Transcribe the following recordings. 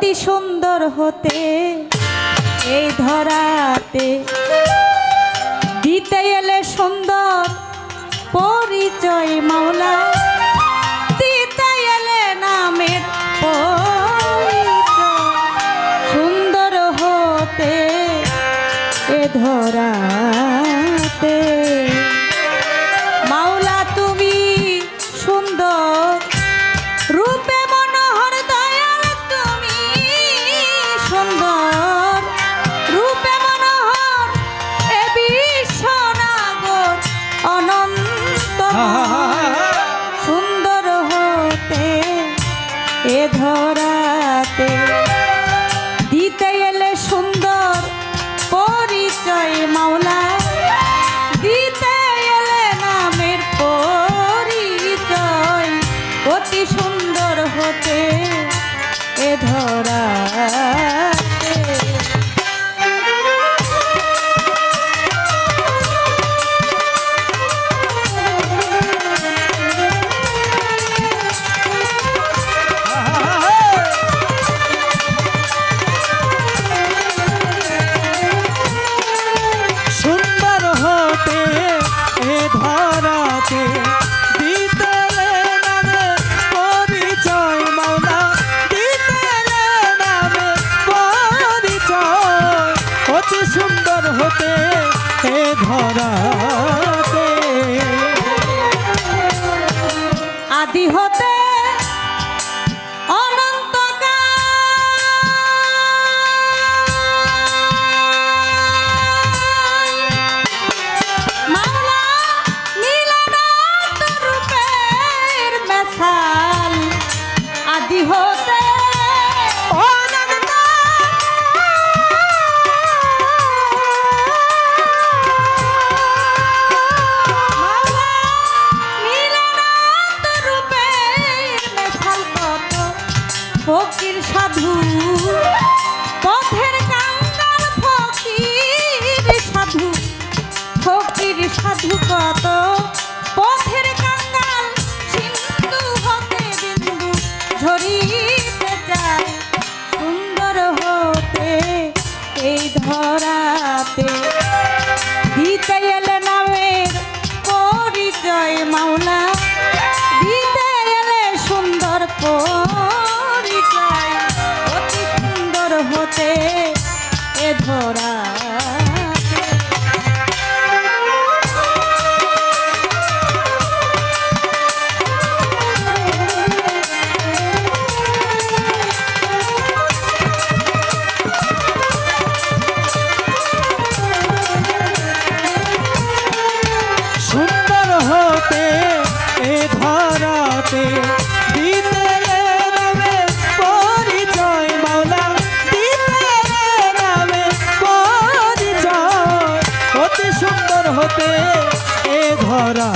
অতি সুন্দর হতে এই ধরাতে। দিতে এলে সুন্দর পরিচয় মাওলা, দিতে এলে নামের সুন্দর হতে এ ধরা অতি সুন্দর হতে এ ধরা এ ধরাতে। আদি হতে সাধু। অতি সুন্দর হতে এ ধরা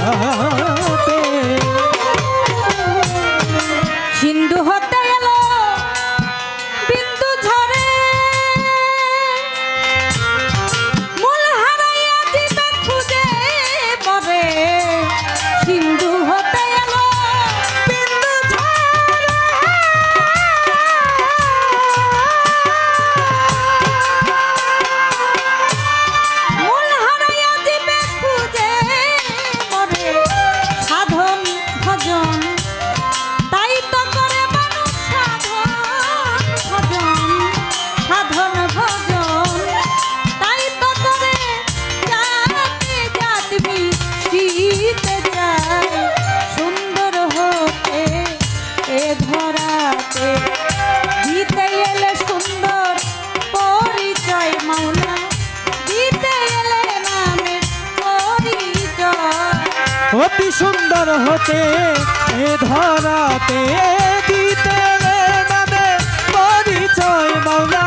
সিন্ধু হ অতি সুন্দর হতে এ ধরাতে দিতে না পরিচয় মাওলা।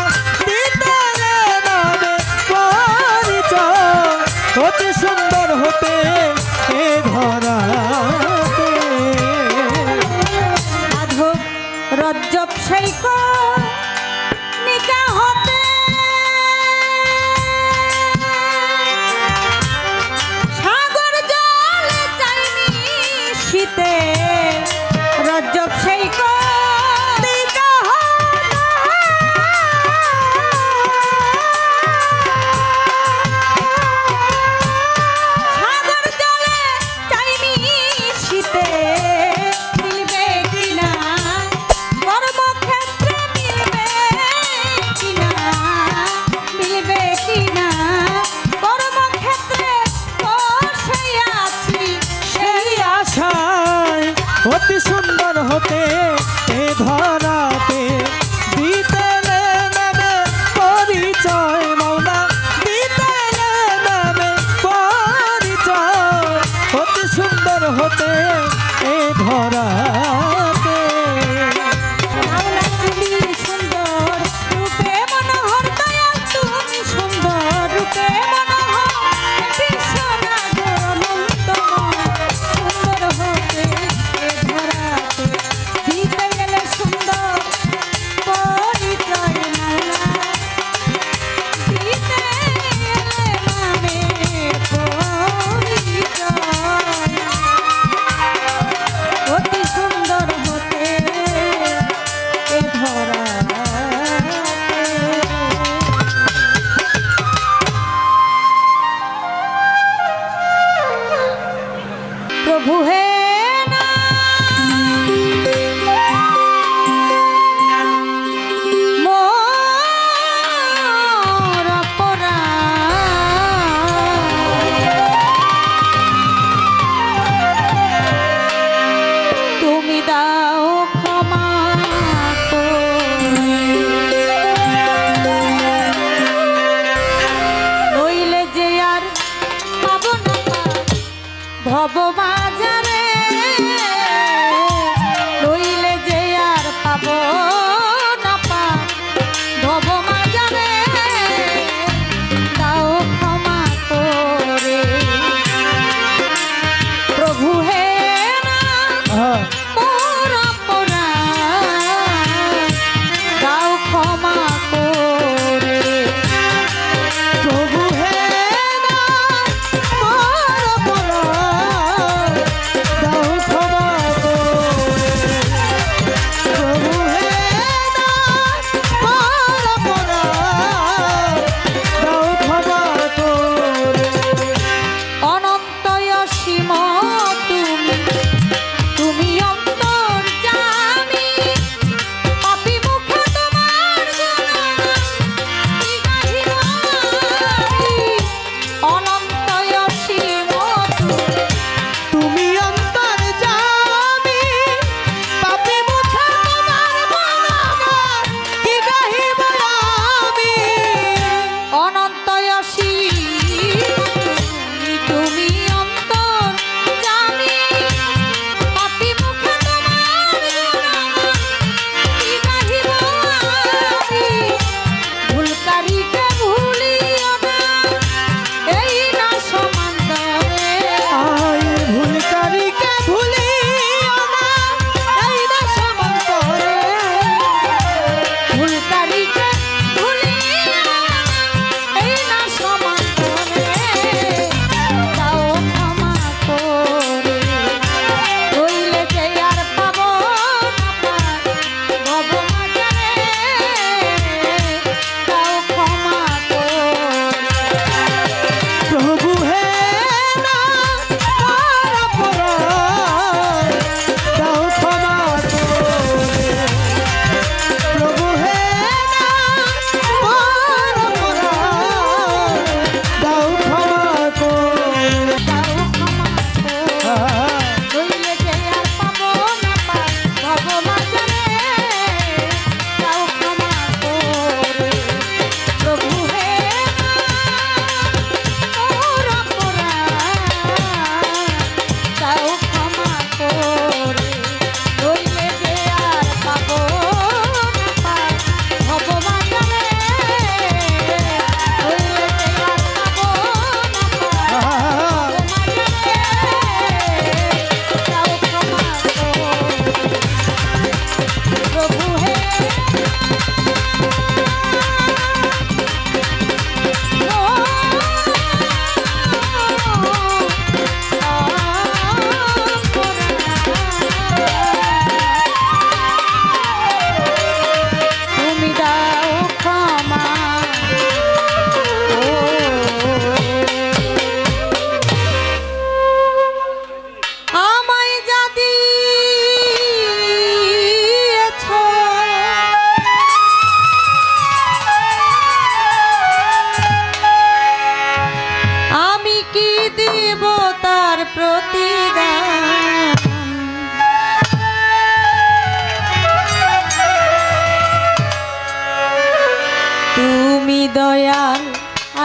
দয়াল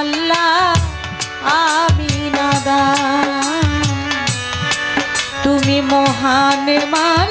আল্লাহ আমি নাদা তুমি মহান মালিক।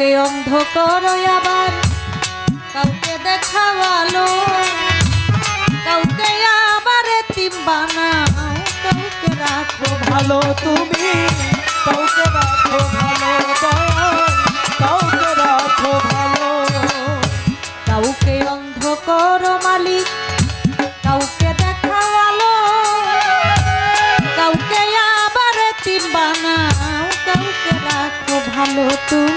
কাউকে অন্ধ করো আবার। কাউকে দেখাওয়ালো। কাউকে আবার তিম বানাও কাউকে রাখো ভালো তুমি। কাউকে রাখো ভালো কাউকে রাখো ভালো। কাউকে অন্ধ করো মালিক। কাউকে দেখাওয়ালো। কাউকে আবার তিম বানাও কাউকে রাখো ভালো তুমি।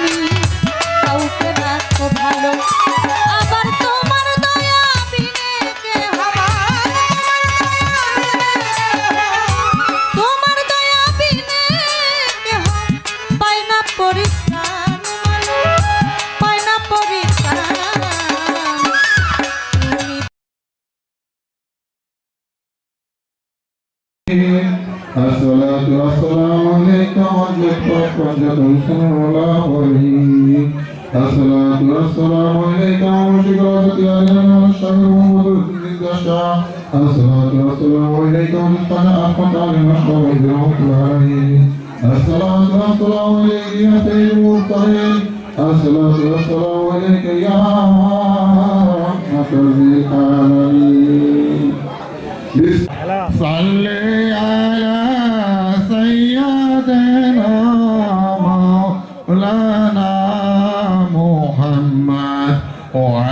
مخرجا ولا خريج الصلاة والسلام عليك عرشك وسقيانا والشهر ومضر ضد الشعر الصلاة والسلام عليك ومن أفقد على المشهر إذا عليه الصلاة والسلام عليك يا سيد المرسلين الصلاة والسلام عليك يا رحمة للعالمين صلي or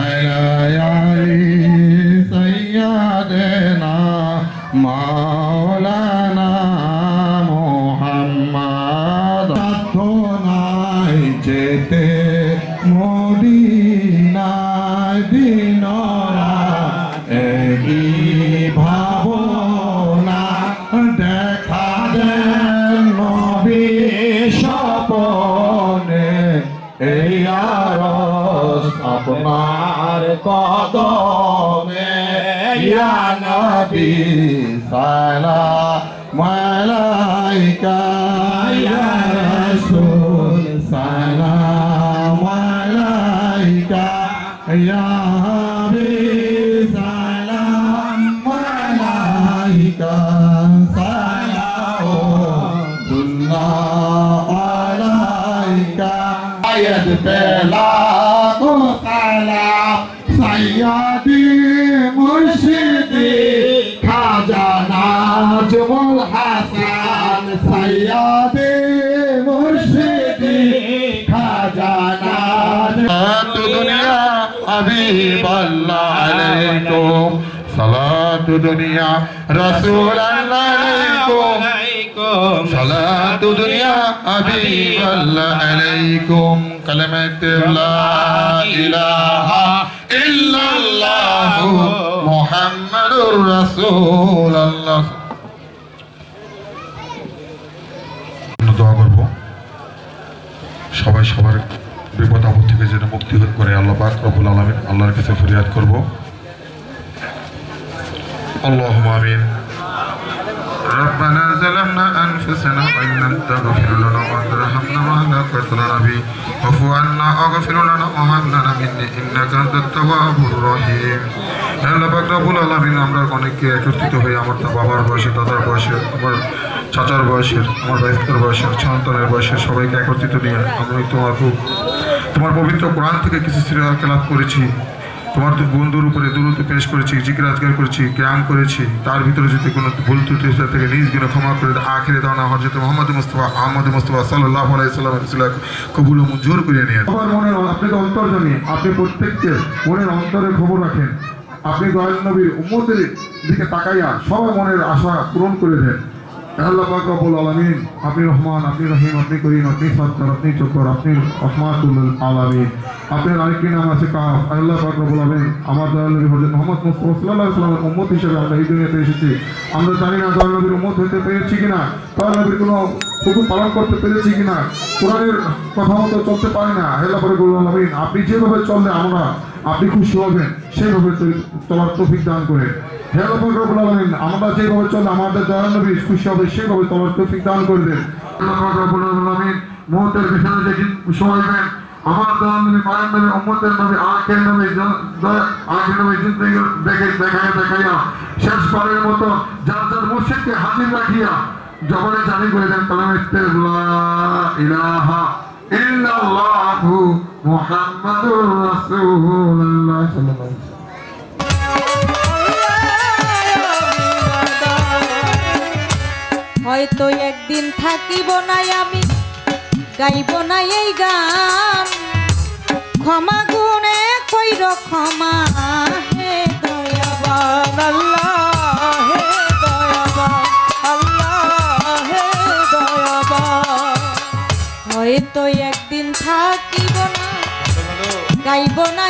আলাইকা ইয়া রাসূল সালাম আলাইকা ইয়া হাবিব সালাম আলাইকা সালামুল্লাহ আলাইকা আয়াত পেলা কো সালাম সাইয়াদি মুল হাসান সাইয়াদে মুর্শিদি খাজানা। তু দুনিয়া হাবিব আল্লাহ আলাইকুম। সালাতু দুনিয়া রাসূল আল্লাহ আলাইকুম। সালাতু দুনিয়া হাবিব আল্লাহ আলাইকুম। কালেমাত লা ইলাহা ইল্লাল্লাহ মুহাম্মাদুর রাসূল সবাই সবার বিপদ আপদ থেকে যেন মুক্তি করে আল্লাহ পাক রব্বুল আলামিন আল্লাহর কাছে ফরিয়াদ করব اللهم آمين ربنا ظلمنا أنفسنا وإن لم تغفر لنا وترحمنا وهلكت لنا به واعف عنا واغفر لنا وهب لنا مني إنك أنت التواب الرحيم হে আল্লাহ পাক রব্বুল আলামিন আমরা অনেককে একত্রিত হয়ে আমার তো বাবার বয়সে দাদার বয়সে আমার চাচার বয়সের, আমার ভাইস্তার বয়সের, সন্তানের বয়সের সবাইকে একত্রিত নিয়ে আমি তোমার খুব তোমার পবিত্র কোরআন থেকে কিছু সিরিয়াল খেলাপ করেছি, তোমার তো বন্ধুর উপরে দূরত্ব পেশ করেছি, জিকির আজগার করেছি, জ্ঞান করেছি, তার ভিতরে যদি কোনো ভুল ত্রুটি থাকে, নিজ গুণে ক্ষমা করে আখেরে দাওনা হজরত মোহাম্মদ মুস্তফা, আহমদ মুস্তফা সাল্লাহ আলাইসাল্লাম কবুল মঞ্জুর করে নিয়ে সবার মনের আপনি তো জানিয়ে আপনি প্রত্যেককে মনের অন্তরে খবর রাখেন, আপনি দয়াল নবীর উম্মতের দিকে তাকাইয়া সবার মনের আশা পূরণ করে দেন। আল্লাহ পাক রব্বুল আলামিন আপনি রহমান, আপনি রহিম, আপনি করিম, আপনি সত্তর আপনি চক্কর আপনি রহমাতুল আলামিন। আপনার আরেকটি নাম আছে কাফ আল্লাহ পাক রব্বুল আলামিন আমার দয়াল নবী হযরত মুহাম্মদ মুস্তাফা সাল্লাল্লাহু আলাইহি ওয়াসাল্লামের উম্মত হিসেবে আমরা এই দুনিয়াতে এসেছি। আমরা জানি না উম্মত হতে পেরেছি কিনা, দয়াল নবীর কোনো হুকুম পালন করতে পেরেছি কিনা, কোরআনের কথা মতো চলতে পারি না। আল্লাহ পাক রব্বুল আলামিন আপনি যেভাবে চললে আমরা, আপনি খুশি হবেন সেইভাবে চল- চলার তৌফিক দান করে আমরা যেভাবে চললে আমাদের খুশি হবে, সেভাবে চলার তৌফিক দান মুহূর্তের আমার মায়ের আখের আখের দেখে দেখাইয়া দেখাইয়া, শেষ পারের মতো যার যার মুর্শিদকে হাজির রাখিয়া জবানে জারি করে দেন কালামে লা ইলাহা ইল্লাল্লাহু মুহাম্মাদুর রাসূলুল্লাহ সাল্লাল্লাহু আলাইহি হয়তো একদিন থাকিব নাই আমি, গাইব না এই গান। ক্ষমা গুণে কইর ক্ষমা, হে হে হে হয়তো একদিন থাকিব না গাইব না